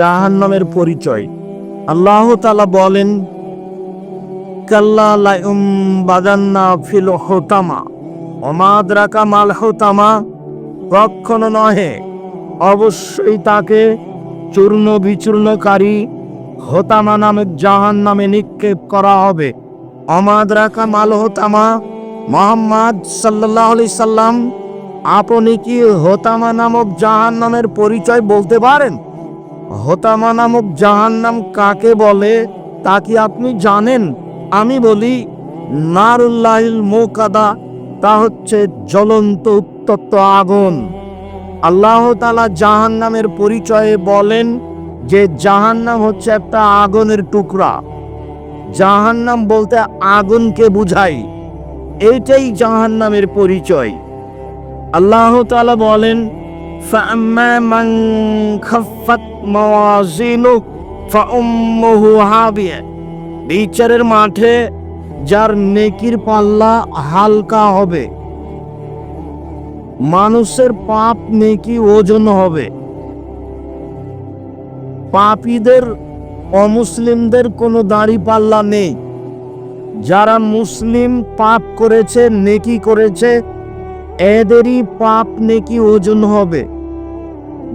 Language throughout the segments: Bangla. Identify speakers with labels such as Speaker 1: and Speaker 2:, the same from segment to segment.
Speaker 1: জাহান্নামের পরিচয়। আল্লাহ তালা বলেন, কাল্লা লাইম ফিল হোতামা। অমাদ্রাকা মাল হোতামা। কখনো নহে, অবশ্যই তাকে চূর্ণ বিচূর্ণকারী হোতামা নামে জাহান নামে নিক্ষেপ করা হবে। অমাদ্রাকা মাল হোতামা। মোহাম্মদ সাল্লাহ আলি সাল্লাম, আপনি কি হোতামা নামক জাহান নামের পরিচয় বলতে পারেন? হোতামা নামক জাহান্নাম কাকে বলে তা কি আপনি জানেন আমি বলি নারুল্লাহিল মোকাদা তা হচ্ছে জ্বলন্ত উত্তপ্ত আগুন আল্লাহ তালা জাহান্নামের পরিচয়ে বলেন যে জাহান্নাম হচ্ছে একটা আগুনের টুকরা জাহান্নাম বলতে আগুনকে বুঝাই এইটাই জাহান্নামের পরিচয় আল্লাহ তালা বলেন فأما من خفت মাওয়াজিনু ফাউম্মুহু বিচারের মাঠে যার নেকির পাল্লা হালকা হবে, মানুষের পাপ নেকি ওজন হবে। পাপীদের, অমুসলিমদের কোনো দাঁড়ি পাল্লা নেই। যারা মুসলিম পাপ করেছে, নেকি করেছে, এদেরই পাপ নেকি ওজন হবে।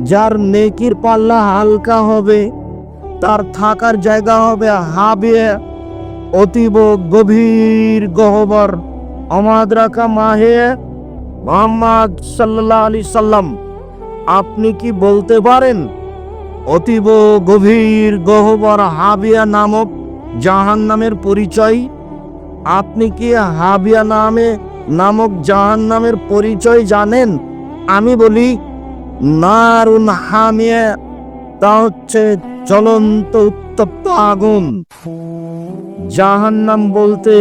Speaker 1: যার নেকির পাল্লা হালকা হবে, তার থাকার জায়গা হবে হাবিয়ে, অতীব গভীর গহবর। অমাদ্রাকা মাহে মোহাম্মদ সাল্লাহ আলি সাল্লাম, আপনি কি বলতে পারেন? অতীব গভীর গহবর হাবিয়া নামক জাহান নামের পরিচয়? আপনি কি হাবিয়া নামে নামক জাহান নামের পরিচয় জানেন? আমি বলি নারুন হামিয়া, তা হচ্ছে জ্বলন্ত উত্তপ্ত আগুন। জাহান্নাম বলতে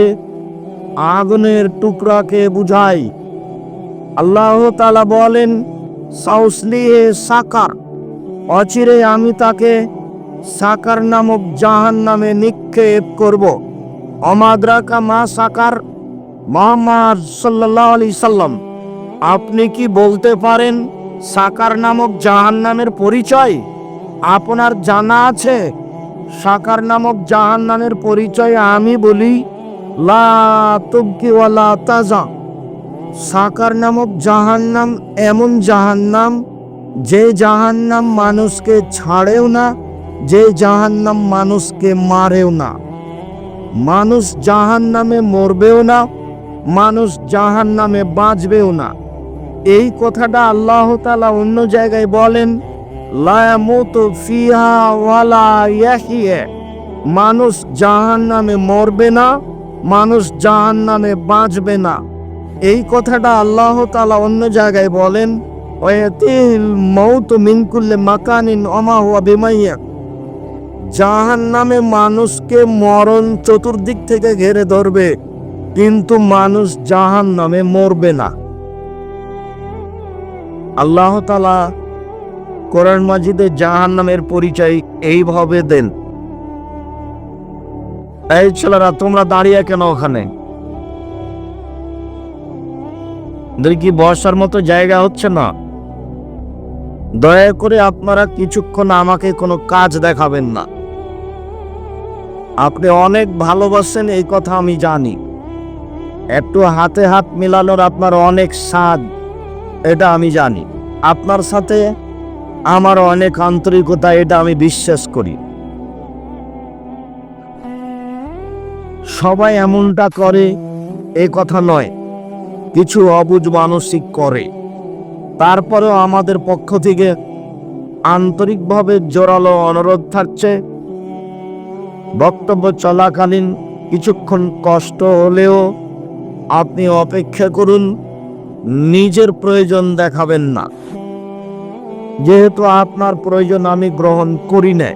Speaker 1: আগুনের টুকরাকে বুঝায়। আল্লাহ তালা বলেন সাউসলিহে সাকার, অচিরে আমি তাকে সাকার নামক জাহান নামে নিক্ষেপ করব। অমাদ্রাকা মা সাকার মোহাম্মদ সাল্লাহ আলি সাল্লাম, আপনি কি বলতে পারেন সাকার নামক জাহান নামের পরিচয় আপনার জানা আছে? সাকার নামক জাহান নামের পরিচয় আমি বলি তাজা। সাকার নামক জাহান্নাম এমন জাহান্নাম, যে জাহান্নাম মানুষকে ছাড়েও না, যে জাহান্নাম মানুষকে মারেও না। মানুষ জাহান্নামে মরবেও না, মানুষ জাহান্নামে বাঁচবেও না। এই কথাটা আল্লাহ তালা অন্য জায়গায় বলেন মানুষ জাহান্নামে মরবে না, মানুষ জাহান্নামে বাঁচবে না। এই কথাটা আল্লাহ তালা অন্য জায়গায় বলেন মৌত মিনকুল্লে মাকানিন অমা হুয়া বিমাইয়া জাহান নামে মানুষকে মরণ চতুর্দিক থেকে ঘেরে ধরবে, কিন্তু মানুষ জাহান নামে মরবে না। আল্লাহ তালা কোরআন মাজিদে জাহান নামের পরিচয় এইভাবে দেন। এই ছেলেরা, তোমরা দাঁড়িয়ে কেন ওখানে? কি বসার মতো জায়গা হচ্ছে না? দয়া করে আপনারা কিছুক্ষণ আমাকে কোনো কাজ দেখাবেন না। আপনি অনেক ভালোবাসেন, এই কথা আমি জানি। একটু হাতে হাত মিলানোর আপনার অনেক স্বাদ। এটা আমি জানি। আপনার সাথে আমার অনেক আন্তরিকতা, এটা আমি বিশ্বাস করি। সবাই এমনটা করে, এ কথা নয়। কিছু অবুজ মানসিক করে। তারপরেও আমাদের পক্ষ থেকে আন্তরিকভাবে জোরালো অনুরোধ থাকছে। বক্তব্য চলাকালীন কিছুক্ষণ কষ্ট হলেও আপনি অপেক্ষা করুন। নিজের প্রয়োজন দেখাবেন না। যেহেতু আপনার প্রয়োজন আমি গ্রহণ করি না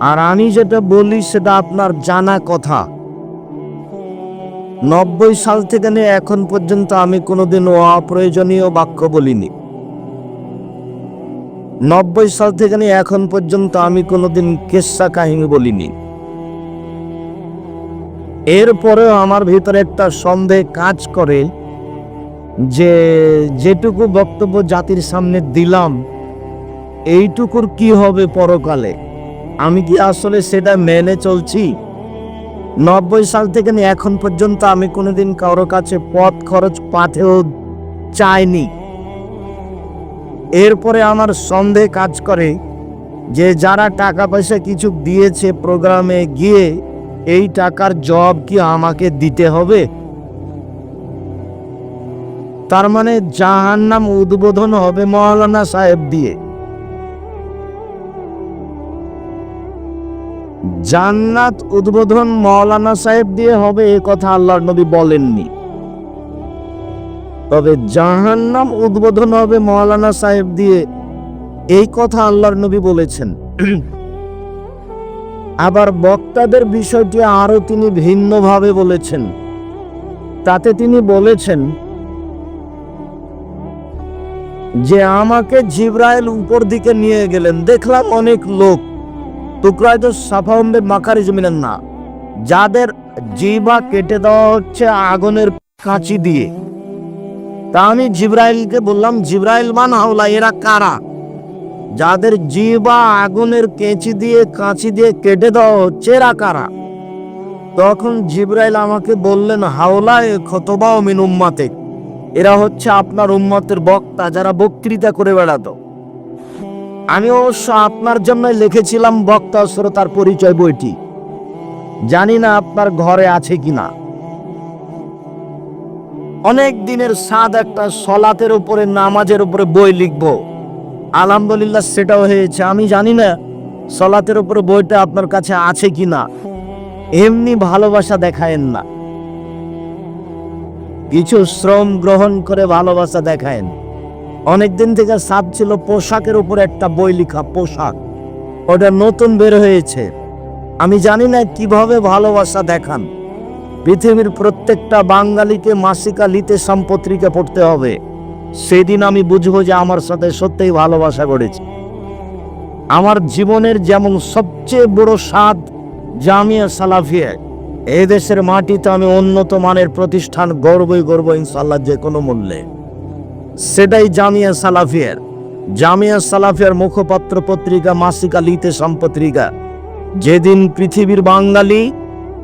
Speaker 1: আর আমি যেটা বলি সেটা আপনার জানা কথা। নব্বই সাল থেকে নিয়ে এখন পর্যন্ত আমি কোনোদিন অপ্রয়োজনীয় বাক্য বলিনি। নব্বই সাল থেকে নিয়ে এখন পর্যন্ত আমি কোনোদিন কেসা কাহিনী বলিনি। এরপরেও আমার ভিতরে একটা সন্দেহ কাজ করে যে যেটুকু বক্তব্য জাতির সামনে দিলাম, এইটুকুর কি হবে পরকালে? আমি কি আসলে সেটা মেনে চলছি? নব্বই সাল থেকে এখন পর্যন্ত আমি কোনোদিন কারও কাছে পথ খরচ পাথেও চাইনি। এরপরে আমার সন্দেহ কাজ করে যে যারা টাকা পয়সা কিছু দিয়েছে প্রোগ্রামে গিয়ে এই টাকার জব কি আমাকে দিতে হবে? তার মানে জাহান্নাম উদ্বোধন হবে মৌলানা সাহেব দিয়ে। জান্নাত উদ্বোধন মৌলানা সাহেব দিয়ে হবে এ কথা আল্লাহর নবী বলেননি। তবে জাহান্নাম উদ্বোধন হবে মৌলানা সাহেব দিয়ে এই কথা আল্লাহর নবী বলেছেন। আবার বক্তাদের বিষয়টি আরও তিনি ভিন্নভাবে বলেছেন। তাতে তিনি বলেছেন, যে আমাকে জিব্রাইল উপর দিকে নিয়ে গেলেন, দেখলাম অনেক লোক। টুকরায় তো সাফাউম্বে মাখারি জমিনেন না। যাদের জিবা কেটে দেওয়া হচ্ছে আগুনের কাঁচি দিয়ে। তা আমি জিব্রাইলকে বললাম, জিব্রাইল মান হাওলা, এরা কারা? যাদের জিবা আগুনের কেঁচি দিয়ে কাঁচি দিয়ে কেটে দেওয়া হচ্ছে কারা? তখন জিব্রাইল আমাকে বললেন, হাওলায় খতবাও মিন উম্মাতে এরা হচ্ছে আপনার উম্মতের বক্তা যারা বক্তৃতা করে বেড়াতো। আমি অবশ্য আপনার জন্য লিখেছিলাম বক্তা শ্রোতার পরিচয় বইটি। জানি না আপনার ঘরে আছে কিনা। অনেক দিনের স্বাদ একটা সলাতের উপরে, নামাজের উপরে বই লিখব। আলহামদুলিল্লাহ সেটাও হয়েছে। আমি জানি না সলাতের উপরে বইটা আপনার কাছে আছে কি না এমনি ভালোবাসা দেখায়েন না। কিছু শ্রম গ্রহণ করে ভালোবাসা দেখায়েন। অনেকদিন থেকে সাপ ছিল, পোশাকের উপর একটা বই লেখা, পোশাক। ওটা নতুন বের হয়েছে। আমি জানি না কীভাবে ভালোবাসা দেখান। পৃথিবীর প্রত্যেকটা বাঙালিকে মাসিকা লিতে সম্পত্রিকা পড়তে হবে। সেদিন আমি বুঝব যে আমার সাথে সত্যিই ভালোবাসা করেছে। আমার জীবনের যেমন সবচেয়ে বড় স্বাদ জামিয়া সালাফিয়া এই দেশের মাটিতে আমি উন্নত মানের প্রতিষ্ঠান গর্বই গর্ব ইনশাল্লাহ যে কোনো মূল্যে। সেটাই জামিয়া সালাফিয়ার। জামিয়া সালাফিয়ার মুখপাত্র পত্রিকা মাসিকা লিতে সম্পত্রিকা। যেদিন পৃথিবীর বাঙালি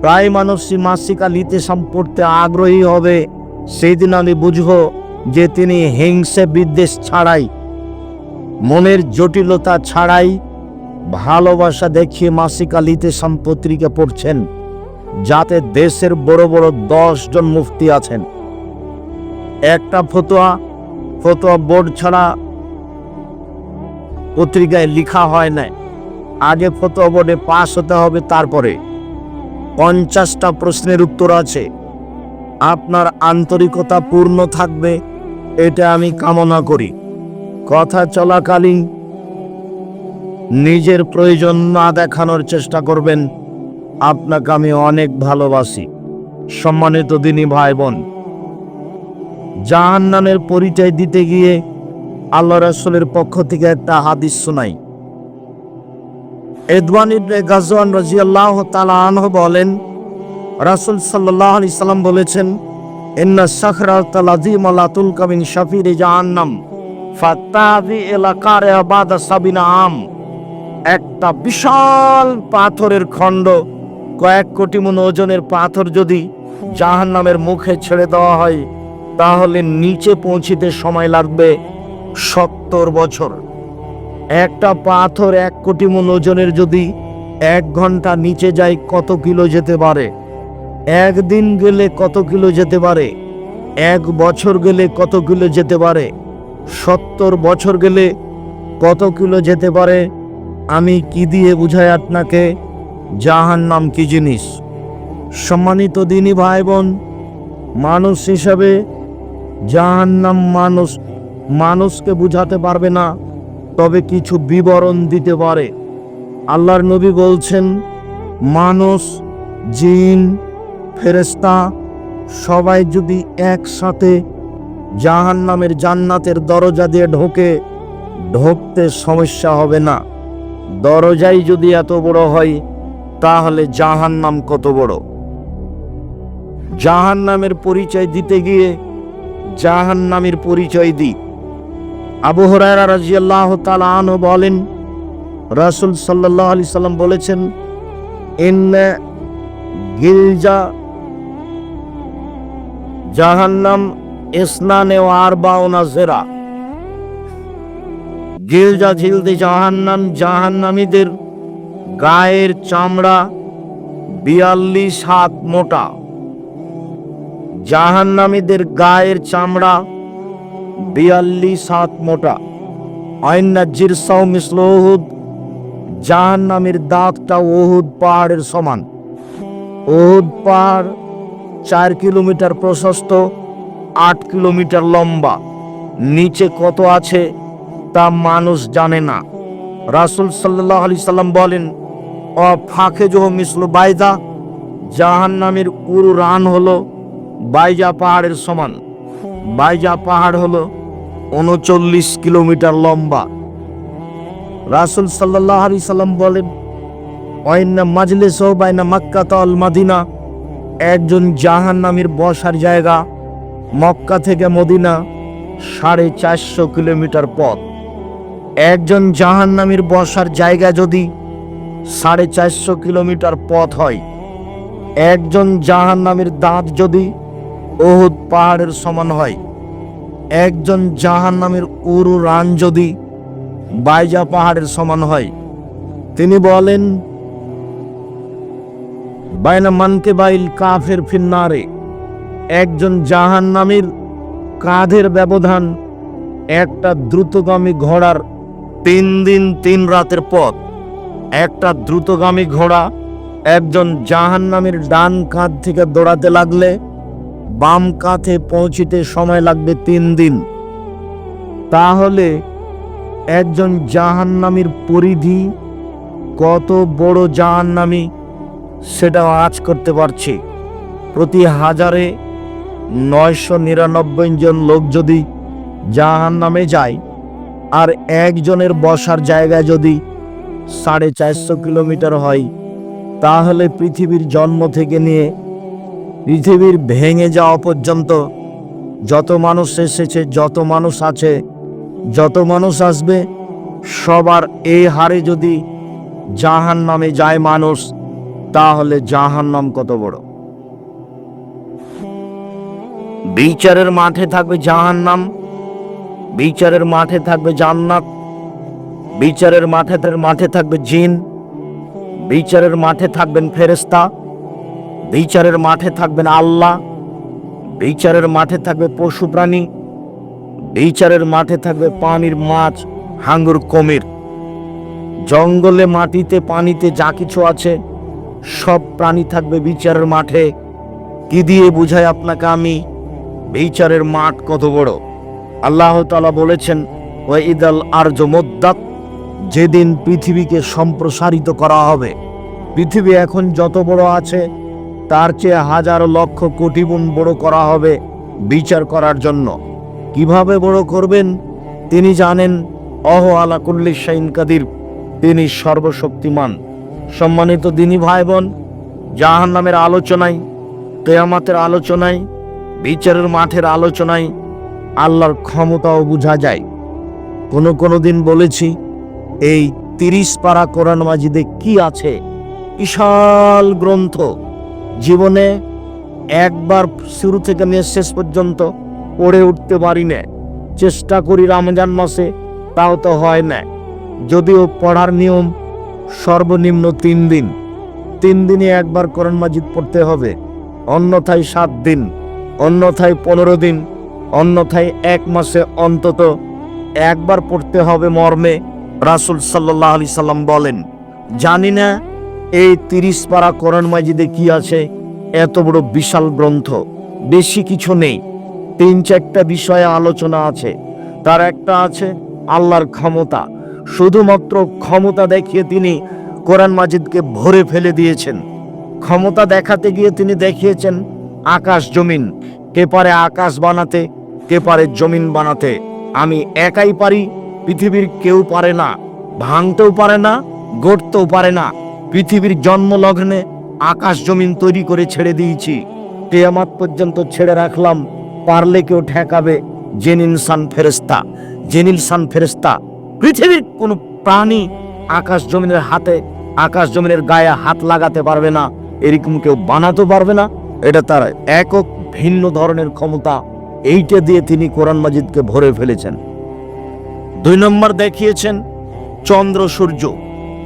Speaker 1: প্রায় মানুষই মাসিকা লিতে সম্পর্কে আগ্রহী হবে সেই দিন আমি বুঝব যে তিনি হিংসে বিদ্বেষ ছাড়াই, মনের জটিলতা ছাড়াই ভালোবাসা দেখিয়ে মাসিকা লিতে সম্পত্রিকা পড়ছেন, যাতে দেশের বড় বড় জন মুফতি আছেন। একটা ফতোয়া ফতোয়া বোর্ড ছাড়া পত্রিকায় লিখা হয় না আগে ফতোয়া বোর্ডে পাশ হতে হবে, তারপরে। পঞ্চাশটা প্রশ্নের উত্তর আছে। আপনার আন্তরিকতা পূর্ণ থাকবে এটা আমি কামনা করি। কথা চলাকালীন নিজের প্রয়োজন না দেখানোর চেষ্টা করবেন। আপনাকে আমি অনেক ভালোবাসি। সম্মানিত দিনী ভাই বোন জাহান্নানের পরিচয় দিতে গিয়ে আল্লাহ রাসূলের পক্ষ থেকে একটা হাদিস শোনাই। এদওয়ান ইবনে গাজওয়ান রাজিয়াল্লাহ বলেন, রাসূল সাল্লাল্লাহু আলাইহি সাল্লাম বলেছেন ইন্না সাখরাত লাযিম লাতুল কামিন শাফির জাহান্নাম। ফাতাবি এলাকার বাদা সাবিনা আম। একটা বিশাল পাথরের খণ্ড, কয়েক কোটি মন ওজনের পাথর যদি জাহান্নামের মুখে ছেড়ে দেওয়া হয়, তাহলে নিচে পৌঁছিতে সময় লাগবে সত্তর বছর। একটা পাথর এক কোটি মন ওজনের যদি এক ঘণ্টা নিচে যায়, কত কিলো যেতে পারে? একদিন গেলে কত কিলো যেতে পারে? এক বছর গেলে কত কিলো যেতে পারে? সত্তর বছর গেলে কত কিলো যেতে পারে? আমি কি দিয়ে বুঝাই আপনাকে? জাহান নাম কি জিনিস? সম্মানিত দিনী ভাই বোন মানুষ হিসাবে জাহান নাম মানুষ মানুষকে বুঝাতে পারবে না, তবে কিছু বিবরণ দিতে পারে। আল্লাহর নবী বলছেন, মানুষ, জিন ফেরেস্তা সবাই যদি একসাথে জাহান নামের জান্নাতের দরজা দিয়ে ঢোকে, ঢোকতে সমস্যা হবে না। দরজাই যদি এত বড় হয়, তাহলে জাহান নাম কত বড়? জাহান নামের পরিচয় দিতে গিয়ে জাহান নামের পরিচয় দিই। আবু হরায়রা রাজিয়াল্লাহ তাআলা আনহু বলেন, রাসূল সাল্লাহ আলাইহি সাল্লাম বলেছেন, ইন্না গিলজা জাহান্নাম ইসনানে ও আরবাউনা জেরা। গিলজা ঝিলদে জাহান্নাম জাহান্নামীদের গায়ের চামড়া বিয়াল্লিশ হাত মোটা। জাহান্নামীদের গায়ের চামড়া বিয়াল্লিশ হাত মোটা। আইন্না জিরসাও মিসল ওহুদ জাহান্নামীর দাঁতটা ওহুদ পাহাড়ের সমান। ওহুদ পাহাড় চার কিলোমিটার প্রশস্ত, আট কিলোমিটার লম্বা। নিচে কত আছে তা মানুষ জানে না। রাসুল সাল্লাহ আলি সাল্লাম বলেন অ ফাঁকে জো মিসল বাইদা জাহান্নামের উরু রান হলো বাইজা পাহাড়ের সমান। বাইজা পাহাড় হলো উনচল্লিশ কিলোমিটার লম্বা। রাসুল সাল্লাহ আলি সাল্লাম বলেন অয়না মাজলিস বাইনা মাক্কা তল মাদিনা একজন জাহান্নামীর বসার জায়গা, মক্কা থেকে মদিনা সাড়ে চারশো কিলোমিটার পথ। একজন জাহান্নামীর বসার জায়গা যদি সাড়ে চারশো কিলোমিটার পথ হয়, একজন জাহান্নামীর দাঁত যদি ওহুদ পাহাড়ের সমান হয়, একজন জাহান্নামীর উরু রান যদি বাইজা পাহাড়ের সমান হয়। তিনি বলেন বাইনা মানকে বাইল কাফের ফিন্নারে। একজন জাহান্নামীর কাঁধের ব্যবধান একটা দ্রুতগামী ঘোড়ার তিন দিন তিন রাতের পথ। একটা দ্রুতগামী ঘোড়া একজন জাহান্নামীর ডান কাঁধ থেকে দৌড়াতে লাগলে বাম কাঁধে পৌঁছিতে সময় লাগবে তিন দিন। তাহলে একজন জাহান্নামীর পরিধি কত বড় জাহান্নামী সেটা আজ করতে পারছি। প্রতি হাজারে নয়শো নিরানব্বই জন লোক যদি জাহান নামে যায়, আর একজনের বসার জায়গা যদি সাড়ে চারশো কিলোমিটার হয়, তাহলে পৃথিবীর জন্ম থেকে নিয়ে পৃথিবীর ভেঙে যাওয়া পর্যন্ত যত মানুষ এসেছে, যত মানুষ আছে, যত মানুষ আসবে, সবার এই হারে যদি জাহান নামে যায় মানুষ তাহলে জাহান নাম কত বড়? বিচারের মাঠে থাকবে জাহান্নাম, বিচারের মাঠে থাকবে জান্নাত, বিচারের মাঠে মাঠে থাকবে জিন, বিচারের মাঠে থাকবেন ফেরেস্তা বিচারের মাঠে থাকবেন আল্লাহ, বিচারের মাঠে থাকবে পশু প্রাণী, বিচারের মাঠে থাকবে পানির মাছ, হাঙ্গুর কমির। জঙ্গলে মাটিতে, পানিতে যা কিছু আছে সব প্রাণী থাকবে বিচারের মাঠে। কি দিয়ে বুঝাই আপনাকে আমি? বিচারের মাঠ কত বড়? আল্লাহ তালা বলেছেন, ওয়াইদাল আর্য মোদ্দাত যেদিন পৃথিবীকে সম্প্রসারিত করা হবে। পৃথিবী এখন যত বড় আছে, তার চেয়ে হাজার লক্ষ কোটি গুণ বড় করা হবে বিচার করার জন্য। কীভাবে বড় করবেন? তিনি জানেন, অহ আলা কুল্লি কাদির তিনি সর্বশক্তিমান। সম্মানিত দিনী ভাই বোন জাহান নামের আলোচনায়, কেয়ামাতের আলোচনায়, বিচারের মাঠের আলোচনায় আল্লাহর ক্ষমতাও বোঝা যায়। কোনো কোনো দিন বলেছি, এই তিরিশ পারা কোরআন মাজিদে কি আছে? বিশাল গ্রন্থ। জীবনে একবার শুরু থেকে নিয়ে শেষ পর্যন্ত পড়ে উঠতে পারি না। চেষ্টা করি রমজান মাসে, তাও তো হয় না। যদিও পড়ার নিয়ম সর্বনিম্ন তিন দিন। তিন দিনে একবার কোরআন মাজিদ পড়তে হবে। অন্যথায় সাত দিন, অন্যথায় পনেরো দিন, অন্যথায় এক মাসে অন্তত একবার পড়তে হবে মর্মে, রাসুল সাল্লাহ আলি সাল্লাম বলেন। জানি না এই তিরিশ পারা কোরআন মাজিদে কি আছে, এত বড় বিশাল গ্রন্থ, বেশি কিছু নেই। তিন চারটা বিষয়ে আলোচনা আছে, তার একটা আছে আল্লাহর ক্ষমতা শুধুমাত্র ক্ষমতা দেখিয়ে তিনি কোরআন মাজিদকে ভরে ফেলে দিয়েছেন। ক্ষমতা দেখাতে গিয়ে তিনি দেখিয়েছেন, আকাশ জমিন, কে পারে আকাশ বানাতে, কে পারে জমিন বানাতে। আমি একাই পারি, পৃথিবীর কেউ পারে না, ভাঙতেও পারে না, গড়তেও পারে না। পৃথিবীর জন্ম লগ্নে আকাশ জমিন তৈরি করে ছেড়ে দিয়েছি। কেয়ামাত পর্যন্ত ছেড়ে রাখলাম, পারলে কেউ ঠেকাবে, জেন ইনসান ফেরেস্তা জেনিলসান ফেরেস্তা পৃথিবীর কোনো প্রাণী আকাশ জমিনের হাতে, আকাশ জমিনের গায়ে হাত লাগাতে পারবে না, এরকম কেউ বানাতে পারবে না। এটা তার একক ভিন্ন ধরনের ক্ষমতা। এইটা দিয়ে তিনি কোরআন মাজিদকে ভরে ফেলেছেন। দুই নম্বর দেখিয়েছেন, চন্দ্র সূর্য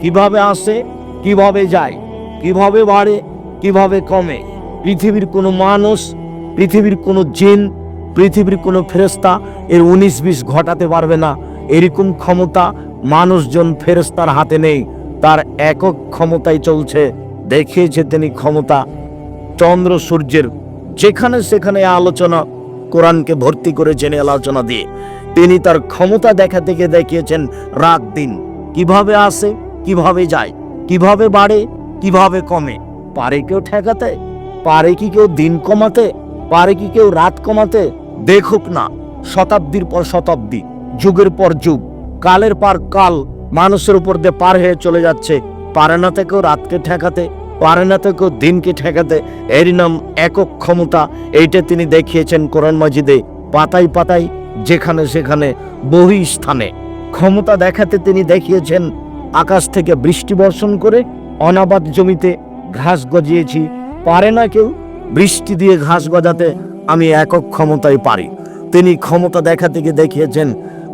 Speaker 1: কীভাবে আসে, কীভাবে যায়, কীভাবে বাড়ে, কীভাবে কমে। পৃথিবীর কোনো মানুষ, পৃথিবীর কোনো জিন, পৃথিবীর কোনো ফেরেস্তা এর উনিশ বিশ ঘটাতে পারবে না। এরকম ক্ষমতা মানুষজন ফেরেস্তার হাতে নেই। তার একক ক্ষমতায় চলছে। দেখিয়েছে তিনি ক্ষমতা চন্দ্র সূর্যের। যেখানে সেখানে আলোচনা, কোরআনকে ভর্তি করেছেন আলোচনা দিয়ে। তিনি তার ক্ষমতা দেখা থেকে দেখিয়েছেন রাত দিন। কীভাবে আসে, কীভাবে যায়, কীভাবে বাড়ে, কীভাবে কমে? পারে কেউ ঠেকাতে, পারে কি কেউ দিন কমাতে, পারে কি কেউ রাত কমাতে? দেখুক না, শতাব্দীর পর শতাব্দী। যুগের পর যুগ, কালের পর কাল মানুষের উপর দিয়ে পার হয়ে চলে যাচ্ছে। পারে না থেকেও রাতকে ঠেকাতে, পারে না থেকেও দিনকে ঠেকাতে। এরই নাম একক ক্ষমতা, এইটা তিনি দেখিয়েছেন কোরআন মাজিদে পাতাই পাতায়, যেখানে সেখানে, বহু স্থানে। ক্ষমতা দেখাতে তিনি দেখিয়েছেন, আকাশ থেকে বৃষ্টি বর্ষণ করে, অনাবাদ জমিতে ঘাস গজিয়েছি। পারে না কেউ বৃষ্টি দিয়ে ঘাস গজাতে, আমি একক ক্ষমতায় পারি। তিনি ক্ষমতা দেখাতে গিয়ে দেখিয়েছেন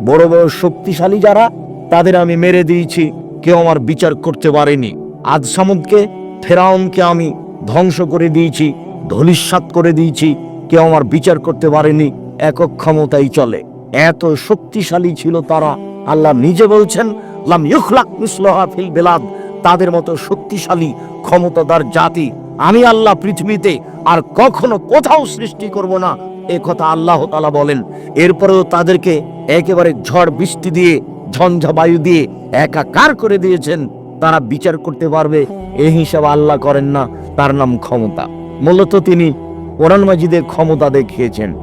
Speaker 1: বড় বড় শক্তিশালী যারা, তাদের আমি মেরে দিয়েছি। কেউ আমার বিচার করতে পারেনি। আজ সামুদকে, ফেরাউনকে আমি ধ্বংস করে দিয়েছি ধলিস্বাত করে দিয়েছি। কেউ আমার বিচার করতে পারেনি। একক ক্ষমতাই চলে। এত শক্তিশালী ছিল তারা। আল্লাহ নিজে বলছেন, লাম ফিল বেলাদ। তাদের মতো শক্তিশালী, ক্ষমতাদার জাতি আমি আল্লাহ পৃথিবীতে আর কখনো কোথাও সৃষ্টি করব না। এ কথা আল্লাহ তালা বলেন। এরপরেও তাদেরকে একেবারে ঝড় বৃষ্টি দিয়ে, ঝঞ্ঝা বায়ু দিয়ে একাকার করে দিয়েছেন। তারা বিচার করতে পারবে এই হিসাব আল্লাহ করেন না, তার নাম ক্ষমতা। মূলত তিনি কোরআন মাজিদে ক্ষমতা দেখিয়েছেন।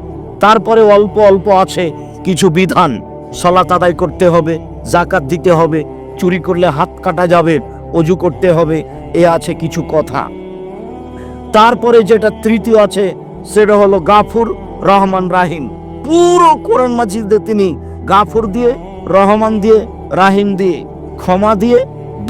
Speaker 1: তারপরে অল্প অল্প আছে কিছু বিধান। সলাত আদায় করতে হবে জাকাত দিতে হবে, চুরি করলে হাত কাটা যাবে, অজু করতে হবে, এ আছে কিছু কথা। তারপরে যেটা তৃতীয় আছে, সেটা হলো গাফুর। রহমান রাহিম। পুরো কোরআন মাজিদে তিনি গাফর দিয়ে, রহমান দিয়ে, রাহিম দিয়ে, ক্ষমা দিয়ে,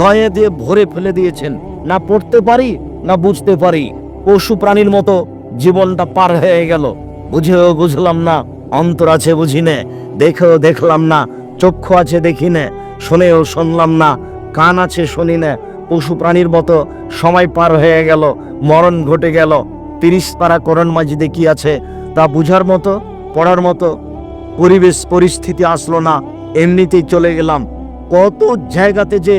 Speaker 1: দয়া দিয়ে ভরে ফেলে দিয়েছেন। না পড়তে পারি, না বুঝতে পারি। পশু প্রাণীর মতো জীবনটা পার হয়ে গেল। বুঝেও বুঝলাম না, অন্তর আছে বুঝি নে, দেখেও দেখলাম না, চক্ষু আছে দেখি নে, শুনেও শুনলাম না, কান আছে শুনি না, পশু প্রাণীর মতো সময় পার হয়ে গেল, মরণ ঘটে গেল। তিরিশ পারা করণ মাজিদে কি আছে? তা বুঝার মতো, পড়ার মতো পরিবেশ পরিস্থিতি আসলো না, এমনিতেই চলে গেলাম। কত জায়গাতে যে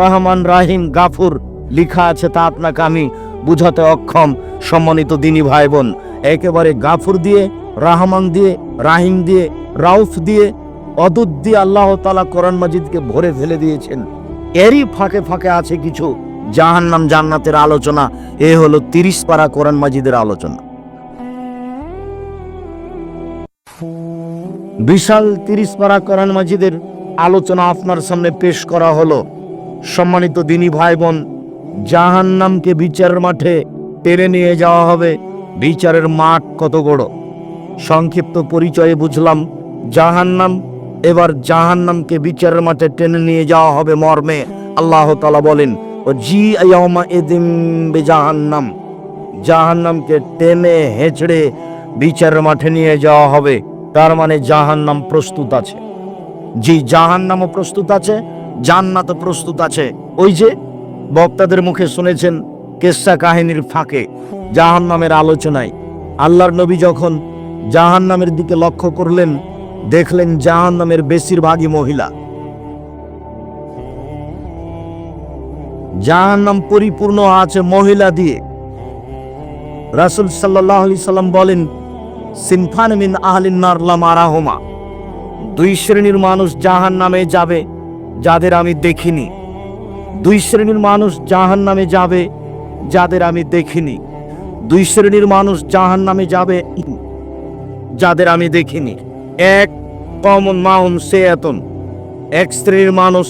Speaker 1: রহমান রাহিম গাফুর লিখা আছে তা আপনাকে আমি বুঝাতে অক্ষম, সম্মানিত দিনী ভাই বোন একেবারে গাফুর দিয়ে, রাহমান দিয়ে, রাহিম দিয়ে, রাউফ দিয়ে, অদুত দিয়ে আল্লাহ তালা কোরআন মাজিদকে ভরে ফেলে দিয়েছেন। এরই ফাঁকে ফাঁকে আছে কিছু জাহান্নাম জান্নাতের আলোচনা, এ হলো তিরিশ পারা কোরআন মাজিদের আলোচনা। বিশাল তিরিশ পারা কোরআন মাজিদের আলোচনা আপনার সামনে পেশ করা হলো। সম্মানিত দিনী ভাই বোন জাহান্নামকে বিচারের মাঠে টেনে নিয়ে যাওয়া হবে। বিচারের মাঠ কত বড়? সংক্ষিপ্ত পরিচয়ে বুঝলাম, জাহান্নাম, এবার জাহান্নামকে বিচারের মাঠে টেনে নিয়ে যাওয়া হবে মর্মে। আল্লাহ তালা বলেন ও জি আয়ামা এদিন বে জাহান্নাম জাহান্নামকে টেনে হেঁচড়ে বিচারের মাঠে নিয়ে যাওয়া হবে। তার মানে জাহান্নাম প্রস্তুত আছে। জি, জাহান্নামও প্রস্তুত আছে জান্নাত প্রস্তুত আছে। ওই যে বক্তাদের মুখে শুনেছেন কেসা কাহিনীর ফাঁকে, জাহান্নামের আলোচনায়। আল্লাহর নবী যখন জাহান্নামের দিকে লক্ষ্য করলেন, দেখলেন জাহান্নামের বেশিরভাগই মহিলা। জাহান্নাম পরিপূর্ণ আছে মহিলা দিয়ে। রাসুল সাল্লাহ সাল্লাম বলেন সিনফান মিন আহলিন নারলাম আরাহমা দুই শ্রেণির মানুষ জাহান নামে যাবে, যাদের আমি দেখিনি। দুই শ্রেণির মানুষ জাহান নামে যাবে, যাদের আমি দেখিনি। দুই শ্রেণির মানুষ জাহান নামে যাবে, যাদের আমি দেখিনি। এক কমন মাউন সেয়াতন। এক শ্রেণির মানুষ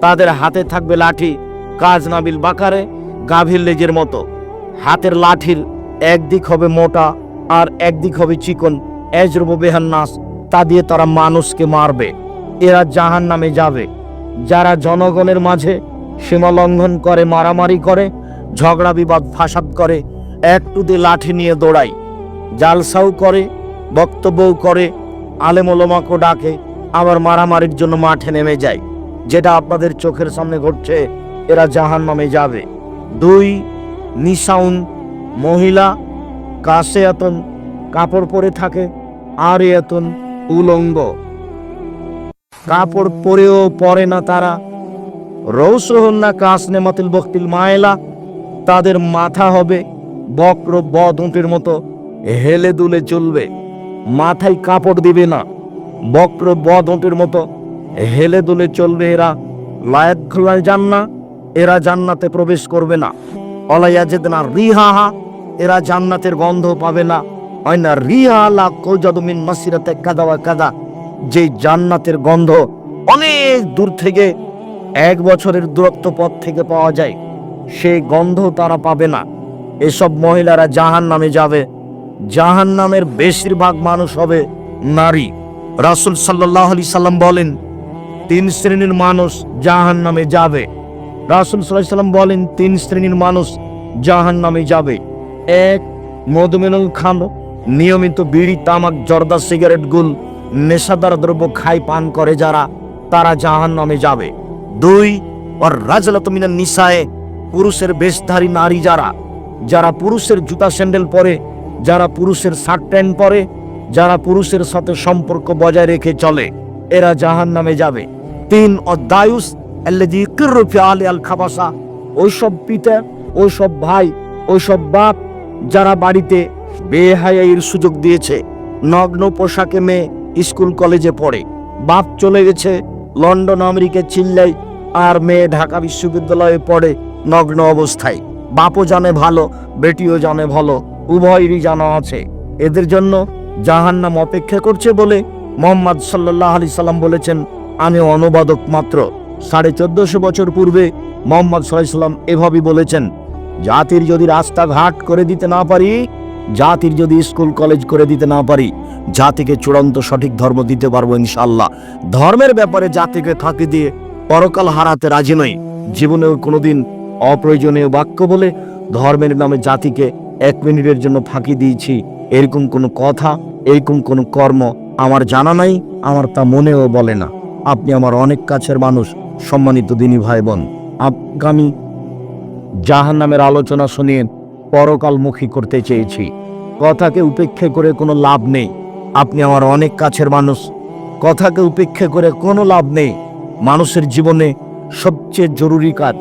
Speaker 1: তাদের হাতে থাকবে লাঠি কাজ নাবিল বাকারে, গাভীর লেজের মতো। হাতের লাঠির একদিক হবে মোটা আর একদিক হবে চিকন এজরব বেহান্নাস, তা দিয়ে তারা মানুষকে মারবে। এরা জাহান নামে যাবে। যারা জনগণের মাঝে সীমা লঙ্ঘন করে, মারামারি করে, ঝগড়া, বিবাদ, ফাসাদ করে, একটুতে লাঠি নিয়ে দৌড়ায়। জালসাও করে, বক্তব্যও করে আলেমোলমাকে ডাকে, আবার মারামারির জন্য মাঠে নেমে যায়। যেটা আপনাদের চোখের সামনে ঘটছে, এরা জাহান নামে যাবে। দুই, নিশাউন মহিলা কাশে এতন কাপড় পরে থাকে, আর এতন উলঙ্গ। কাপড় পরেও পরে না তারা। রৌসহন্না কাস নেমাতিল বক্তিল মায়লা, তাদের মাথা হবে বক্র বদঁটের মতো, হেলে দুলে চলবে। মাথায় কাপড় দিবে না, বক্র বদঁটের মতো, হেলে দুলে চলবে এরা। লায়াত খোলায় না এরা জান্নাতে প্রবেশ করবে না। অলাইয়াজেদ না রিহাহা এরা জান্নাতের গন্ধ পাবে না। হয় না রিহা লা কৌজাদমিন মাসিরাতে কাদা ওয়া কাদা। যে জান্নাতের গন্ধ অনেক দূর থেকে, এক বছরের দূরত্ব পথ থেকে পাওয়া যায়, সেই গন্ধ তারা পাবে না। এসব মহিলারা জাহান নামে যাবে। জাহান নামের বেশিরভাগ মানুষ হবে নারী। রাসুল সাল্লাহ আলি সাল্লাম বলেন, তিন শ্রেণির মানুষ জাহান নামে যাবে। রাসুল সাল্লাহ সাল্লাম বলেন, তিন শ্রেণির মানুষ জাহান নামে যাবে। এক মধুমেনুল খান, নিয়মিত বিড়ি, তামাক, জর্দা, সিগারেট গুল, নেশাদার দ্রব্য খাই পান করে যারা, তারা জাহান নামে যাবে। দুই আর রাজলাত মিনান নিসায়ে, পুরুষের বেশধারী নারী যারা যারা পুরুষের জুতা স্যান্ডেল পরে, যারা পুরুষের শার্ট প্যান্ট পরে, যারা পুরুষের সাথে সম্পর্ক বজায় রেখে চলে, এরা জাহান নামে যাবে। তিন অদায়ুস আল খাবাসা, ওইসব পিতা, ওইসব ভাই, ওইসব বাপ যারা বাড়িতে বেহায়াইয়ের সুযোগ দিয়েছে, নগ্ন পোশাকে মেয়ে স্কুল কলেজে পড়ে, বাপ চলে গেছে লন্ডন, আমেরিকা, চিল্লাই, আর মেয়ে ঢাকা বিশ্ববিদ্যালয়ে পড়ে নগ্ন অবস্থায়। বাপও জানে ভালো, বেটিও জানে ভালো, উভয়েরই জানা আছে। এদের জন্য জাহান্নাম অপেক্ষা করছে বলে মোহাম্মদ সাল্লাহ আলি সাল্লাম বলেছেন, আমি অনুবাদক মাত্র। সাড়ে চোদ্দশো বছর পূর্বে মোহাম্মদ সাল্লাম এভাবেই বলেছেন জাতির যদি রাস্তাঘাট করে দিতে না পারি, জাতির যদি স্কুল, কলেজ করে দিতে না পারি, জাতিকে চূড়ান্ত সঠিক ধর্ম দিতে পারব ইনশাল্লাহ ধর্মের ব্যাপারে জাতিকে থাকি দিয়ে পরকাল হারাতে রাজি নই। জীবনেও কোনোদিন অপ্রয়োজনীয় বাক্য বলে ধর্মের নামে জাতিকে এক মিনিটের জন্য ফাঁকি দিয়েছি। এরকম কোনো কথা, এরকম কোনো কর্ম আমার জানা নাই, আমার তা মনেও বলে না। আপনি আমার অনেক কাছের মানুষ, সম্মানিত দিনী ভাই বোন আগামী জাহান নামের আলোচনা শুনিয়ে পরকালমুখী করতে চেয়েছি। কথাকে উপেক্ষা করে কোনো লাভ নেই। আপনি আমার অনেক কাছের মানুষ। কথাকে উপেক্ষা করে কোনো লাভ নেই। মানুষের জীবনে সবচেয়ে জরুরি কাজ,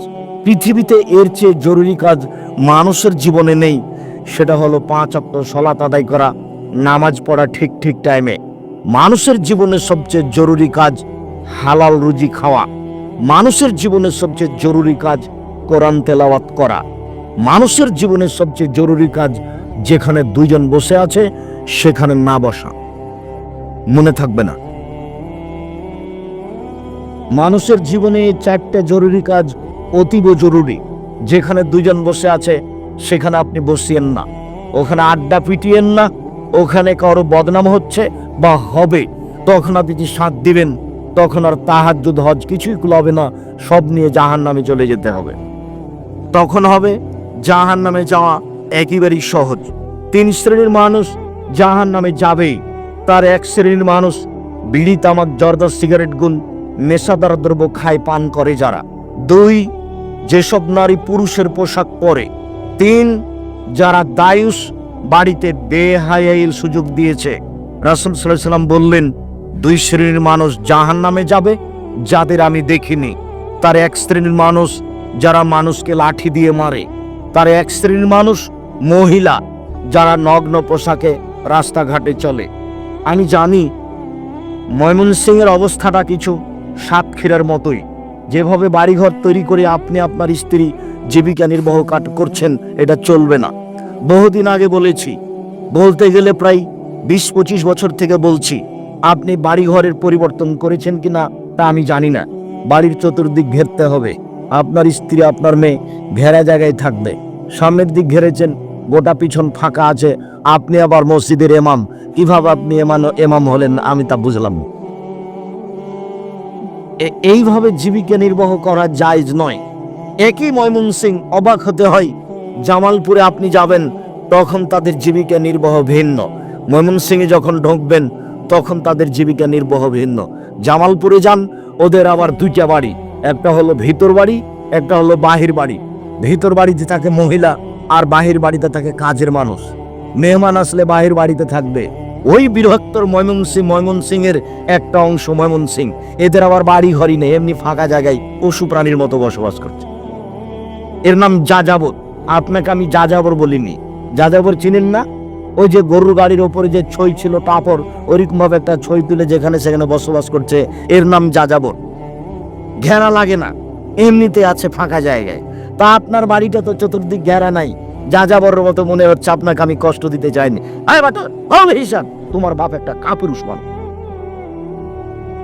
Speaker 1: পৃথিবীতে এর চেয়ে জরুরি কাজ মানুষের জীবনে নেই। সেটা হলো পাঁচ অক্ট সলাত আদায় করা, নামাজ পড়া ঠিক ঠিক টাইমে মানুষের জীবনে সবচেয়ে জরুরি কাজ হালাল রুজি খাওয়া। মানুষের জীবনের সবচেয়ে জরুরি কাজ কোরআন তেলাওয়াত করা। মানুষের জীবনের সবচেয়ে জরুরি কাজ যেখানে দুইজন বসে আছে, সেখানে না বসা। মনে থাকবে না। মানুষের জীবনে চারটে জরুরি কাজ অতীব জরুরি। যেখানে দুইজন বসে আছে, সেখানে আপনি বসিয়েন না। ওখানে আড্ডা পিটিয়েন না। ওখানে কারও বদনাম হচ্ছে বা হবে, তখন আপনি সাথ দিবেন, তখন আর তাহাজ্জুদ, হজ কিছুই কুলাবে না। সব নিয়ে জাহান নামে চলে যেতে হবে। তখন হবে জাহান নামে যাওয়া একেবারেই সহজ। তিন শ্রেণির মানুষ জাহান নামে যাবেই তার এক শ্রেণির মানুষ বিড়ি, তামাক, জর্দা, সিগারেট গুল নেশাদার দ্রব্য খায়, পান করে যারা। দুই, যেসব নারী পুরুষের পোশাক পরে। তিন, যারা দায়ুস বাড়িতে বেহায়াইল সুযোগ দিয়েছে। রাসুল সাল্লাম বললেন, দুই শ্রেণির মানুষ জাহান নামে যাবে, যাদের আমি দেখিনি। তার এক শ্রেণির মানুষ যারা মানুষকে লাঠি দিয়ে মারে, তার এক শ্রেণির মানুষ মহিলা যারা নগ্ন পোশাকে রাস্তাঘাটে চলে। আমি জানি ময়মনসিংহের অবস্থাটা কিছু সাতক্ষীরার মতোই। যেভাবে বাড়িঘর তৈরি করে আপনি আপনার স্ত্রী জীবিকা নির্বাহ কাট করছেন, এটা চলবে না। বহুদিন আগে বলেছি, বলতে গেলে প্রায় বিশ পঁচিশ বছর থেকে বলছি, আপনি বাড়িঘরের পরিবর্তন করেছেন কিনা তা আমি জানি না। বাড়ির চতুর্দিক ঘেরতে হবে। আপনার স্ত্রী, আপনার মেয়ে ঘেরা জায়গায় থাকবে। সামনের দিক ঘেরেছেন, গোটা পিছন ফাঁকা আছে। আপনি আবার মসজিদের এমাম কীভাবে আপনি এমান এমাম হলেন আমি তা বুঝলাম এইভাবে জীবিকা নির্বাহ করা জায়জ নয়। একই ময়মন সিং অবাক হতে হয়, জামালপুরে আপনি যাবেন, তখন তাদের জীবিকা নির্বাহ ভিন্ন। ময়মন ময়মনসিংহে যখন ঢুকবেন, তখন তাদের জীবিকা নির্বাহ ভিন্ন। জামালপুরে যান, ওদের আবার দুইটা বাড়ি। একটা হলো ভিতর বাড়ি, একটা হলো বাহির বাড়ি। ভিতর বাড়িতে থাকে মহিলা আর বাহির বাড়িতে থাকে কাজের মানুষ। মেহমান আসলে বাহির বাড়িতে থাকবে। ওই বৃহত্তর ময়মনসিং এর একটা অংশ ময়মনসিং। এদের আবার বাড়ি ঘরই নেই, এমনি ফাঁকা জায়গায় পশু প্রাণীর মতো বসবাস করছে। এর নাম যা যাযাবর। আপনাকে আমি যাযাবর বলিনি। যাযাবর চিনেন না? ওই যে গরুর গাড়ির ওপরে যে ছই ছিল, টাপর ওরকম ভাবে একটা ছই তুলে যেখানে সেখানে বসবাস করছে, এর নাম যাযাবর। ঘেরা লাগে না। এমনিতে আছে ফাঁকা জায়গায়। তা আপনার বাড়িটা তো চতুর্দিক ঘেরা নাই। যাযাবরের মতো মনে হচ্ছে আপনাকে আমি কষ্ট দিতে চাইনি। আরে বাটা হবে হিসাব তোমার বাপ একটা কাপুরুষ মানুষ।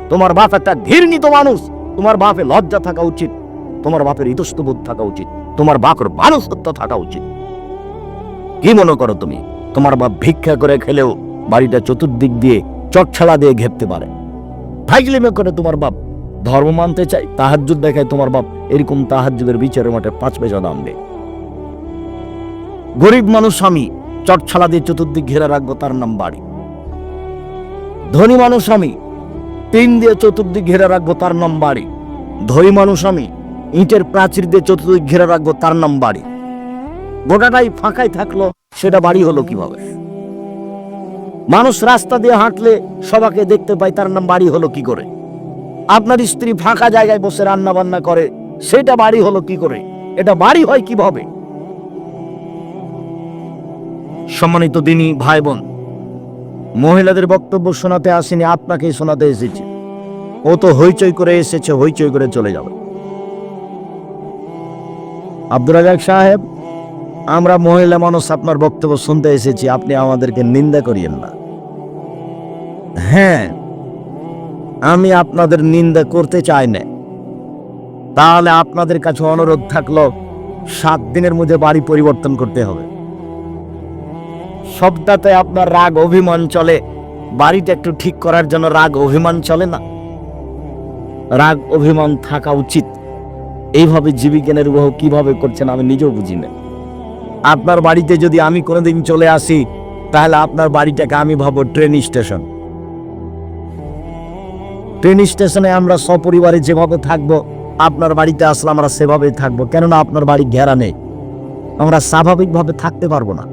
Speaker 1: তোমার বাপ একটা ঘৃণিত মানুষ। তোমার বাপে লজ্জা থাকা উচিত। তোমার বাপের ইতস্তবোধ থাকা উচিত। তোমার বাপের মানুষত্ব থাকা উচিত। কি মনে করো তুমি? তোমার বাপ ভিক্ষা করে খেলেও বাড়িটা চতুর্দিক দিয়ে চটছাড়া দিয়ে ঘেপতে পারে। ফাইজলিমে করে তোমার বাপ ধর্ম মানতে চাই, তাহাজ্জুদ দেখায় তোমার বাপ এরকম তাহাজ্জুদের বিচারের মাঠে পাঁচ পয়সা দাম দেয়। গরিব মানুষ আমি চটছালা দিয়ে চতুর্দিক ঘেরা রাখব তার নাম বাড়ি। ধনী মানুষ আমি টিন দিয়ে চতুর্দিক ঘেরা রাখব তার নাম বাড়ি। ধনী মানুষ আমি ইটের প্রাচীর দিয়ে চতুর্দিক ঘেরা রাখব তার নাম বাড়ি। গোটাটাই ফাঁকাই থাকল, সেটা বাড়ি হলো কীভাবে? মানুষ রাস্তা দিয়ে হাঁটলে সবাকে দেখতে পায় তার নাম বাড়ি হলো কি করে? আপনার স্ত্রী ফাঁকা জায়গায় বসে রান্না বান্না করে, সেটা বাড়ি হলো কি করে? এটা বাড়ি হয় কীভাবে? সম্মানিত দিনী ভাই বোন মহিলাদের বক্তব্য শোনাতে আসেনি, আপনাকেই শোনাতে এসেছি। ও তো হইচই করে এসেছে, হইচই করে চলে যাবে। আব্দুর রাজাক সাহেব, আমরা মহিলা মানুষ আপনার বক্তব্য শুনতে এসেছি, আপনি আমাদেরকে নিন্দা করিয়েন না। হ্যাঁ আমি আপনাদের নিন্দা করতে চাই না। তাহলে আপনাদের কাছে অনুরোধ থাকল, সাত দিনের মধ্যে বাড়ি পরিবর্তন করতে হবে। সবটাতে আপনার রাগ অভিমান চলে। বাড়িটা একটু ঠিক করার জন্য রাগ অভিমান চলে না। রাগ অভিমান থাকা উচিত। এইভাবে জীবিকা নির্বাহ কীভাবে করছেন আমি নিজেও বুঝি না। আপনার বাড়িতে যদি আমি কোনোদিন চলে আসি, তাহলে আপনার বাড়িটাকে আমি ভাবো ট্রেন স্টেশন। ট্রেন স্টেশনে আমরা সপরিবারে যেভাবে থাকব, আপনার বাড়িতে আসলে আমরা সেভাবেই থাকব, কেননা আপনার বাড়ি ঘেরা নেই। আমরা স্বাভাবিকভাবে থাকতে পারব না।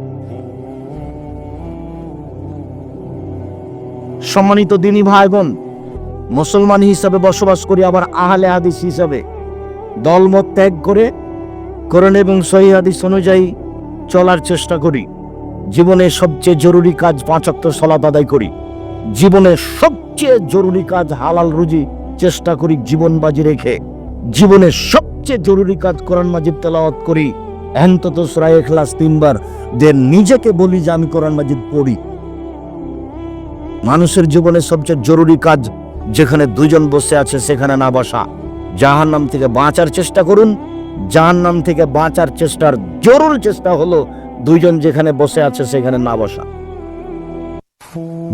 Speaker 1: সম্মানিত দিনী ভাই বোন মুসলমান হিসাবে বসবাস করি আবার আহলে হাদিস হিসাবে। দলমত ত্যাগ করে কোরআন এবং সহি হাদিস অনুযায়ী চলার চেষ্টা করি। জীবনে সবচেয়ে জরুরি কাজ পাঁচাত্ত সলাত আদায় করি। জীবনের সবচেয়ে জরুরি কাজ হালাল রুজি, চেষ্টা করি জীবন বাজি রেখে। জীবনের সবচেয়ে জরুরি কাজ কোরআন মাজিদ তেলাওয়াত করি। অন্তত সুরায় এখলাস তিনবার, যে নিজেকে বলি যে আমি কোরআন মাজিদ পড়ি। মানুষের জীবনে সবচেয়ে জরুরি কাজ, যেখানে দুজন বসে আছে সেখানে না বসা। জাহান নাম থেকে বাঁচার চেষ্টা করুন। জাহান নাম থেকে বাঁচার চেষ্টার জরুর চেষ্টা হলো দুইজন যেখানে বসে আছে সেখানে না বসা।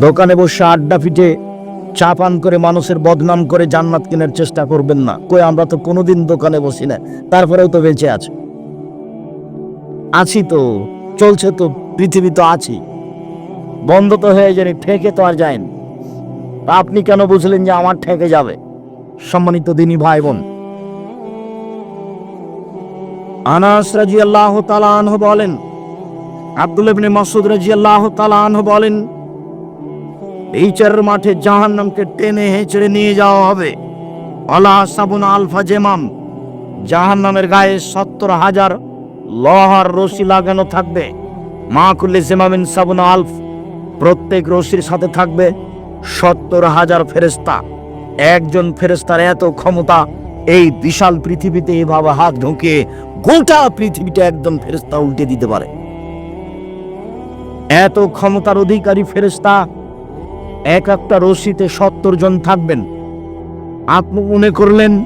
Speaker 1: দোকানে বসে আড্ডা পিঠে চা পান করে মানুষের বদনাম করে জান্নাত কেনার চেষ্টা করবেন না। কই, আমরা তো কোনোদিন দোকানে বসি না। তারপরেও তো বেঁচে আছি। আছি তো, চলছে তো, পৃথিবী তো আছি বন্ধ তো হয়ে যাবে ঠেকে তো আর যায়নি। আপনি কেন বুঝলেন যে আমার ঠেকে যাবে? সম্মানিত দিনী ভাই বোন আনাস রাজি আল্লাহ বলেন, আব্দুল মাসুদ রাজি আল্লাহ বলেন এই চারের মাঠে জাহান্নামকে টেনে হেঁচড়ে নিয়ে যাওয়া হবে। আল্লাহ সাবুন আলফা জেমাম, জাহান্নামের গায়ে সত্তর হাজার লোহার রশি লাগানো থাকবে। মা কুল্লে জেমামিন সাবুন আলফ, প্রত্যেক রশির সাথে থাকবে সত্তর হাজার ফেরেস্তা একজন ফেরেস্তার এত ক্ষমতা, এই বিশাল পৃথিবীতে এভাবে হাত ঢুকিয়ে গোটা পৃথিবীটা একদম ফেরেস্তা উল্টে দিতে পারে। এত ক্ষমতার অধিকারী ফেরেস্তা এক একটা রশিতে সত্তর জন থাকবেন। আপনি মনে করলেন